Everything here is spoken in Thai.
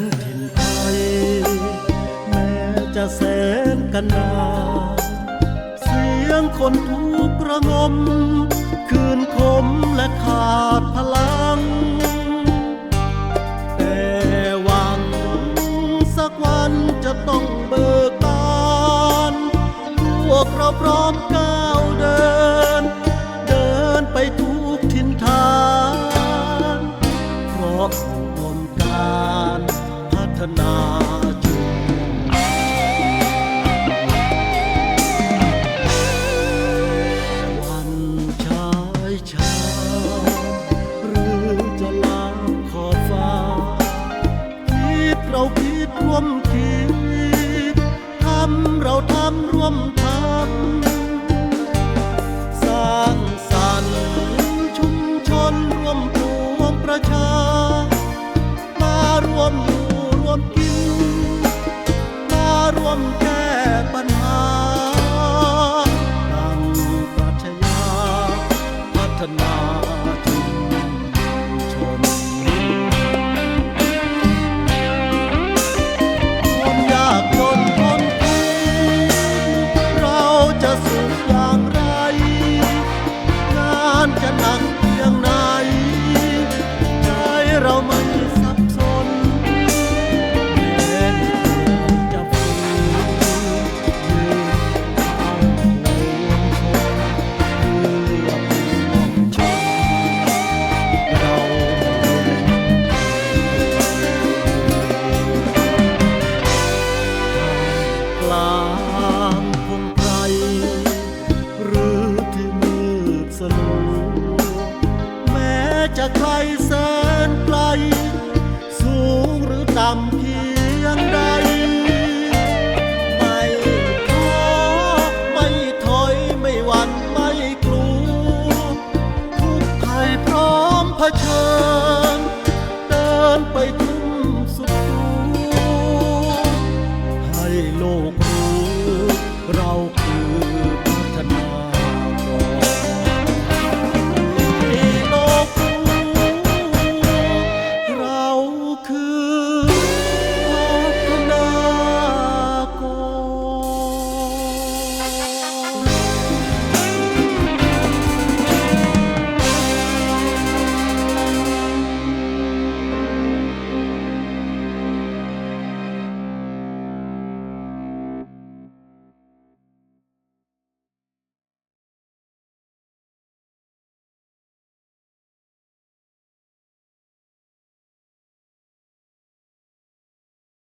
นถิ่นไทย แม้จะแสนกันนาเสียงคนทุกข์ระงม คืนคมและขาดพลัง แต่หวังสักวันจะต้องเบิกบาน พวกเราพร้อมกัน มคิดทำเราทำร่วมทำสร้างสรรค์ชุมชนร่วมรวมประชา มารวมอยู่ร่วมกิน มารวมแก ดสลัวแม้จะไกลแสนไกล สูงหรือต่ำเพียงใด ไม่ท้อไม่ถอยไม่หวั่นไม่กลัวทุกภัยพร้อมเผชิญ